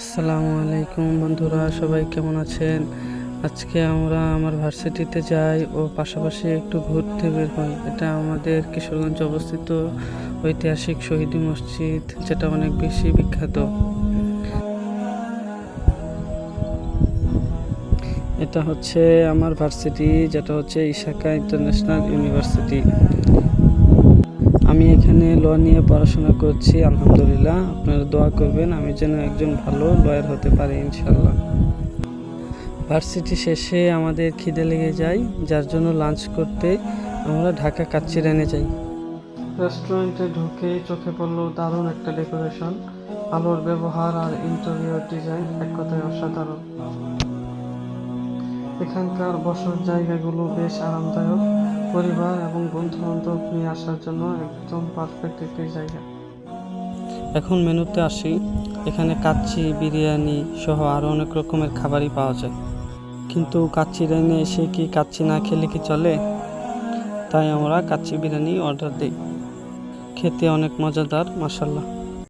আসসালামু আলাইকুম বন্ধুরা, সবাই কেমন আছেন? আজকে আমরা আমার ভার্সিটিতে যাই ও পাশাপাশি একটু ঘুরতে বের হই। এটা আমাদের কিশোরগঞ্জ অবস্থিত ঐতিহাসিক শহীদ মসজিদ, যেটা অনেক বেশি বিখ্যাত। এটা হচ্ছে আমার ভার্সিটি, যেটা হচ্ছে ইশাকা ইন্টারন্যাশনাল ইউনিভার্সিটি। আমি এখানে ল নিয়ে পড়াশোনা করছি, আলহামদুলিল্লাহ। আপনারা দোয়া করবেন, আমি যেন একজন ভালো লয়ার হতে পারি ইনশাল্লাহ ভার্সিটি শেষে আমাদের খিদে লেগে যায়, যার জন্য লাঞ্চ করতে আমরা ঢাকা কাচ্চিরানে যাই। রেস্টুরেন্টে ঢুকে চোখে পড়ল দারুণ একটা ডেকোরেশন আলোর ব্যবহার আর ইন্টেরিয়র ডিজাইন এক কথায় অসাধারণ। এখানকার বসার জায়গাগুলো বেশ আরামদায়ক। পরিবার এবং বন্ধু বান্ধব নিয়ে আসার জন্য একদম পারফেক্ট একটি জায়গা। এখন মেনুতে আসি। এখানে কাচ্চি, বিরিয়ানি সহ আরও অনেক রকমের খাবারই পাওয়া যায়। কিন্তু কাচ্চি রাইনে এসে কি কাচ্চি না খেলে কি চলে? তাই আমরা কাচ্চি বিরিয়ানি অর্ডার দিই। খেতে অনেক মজাদার মাসাল্লাহ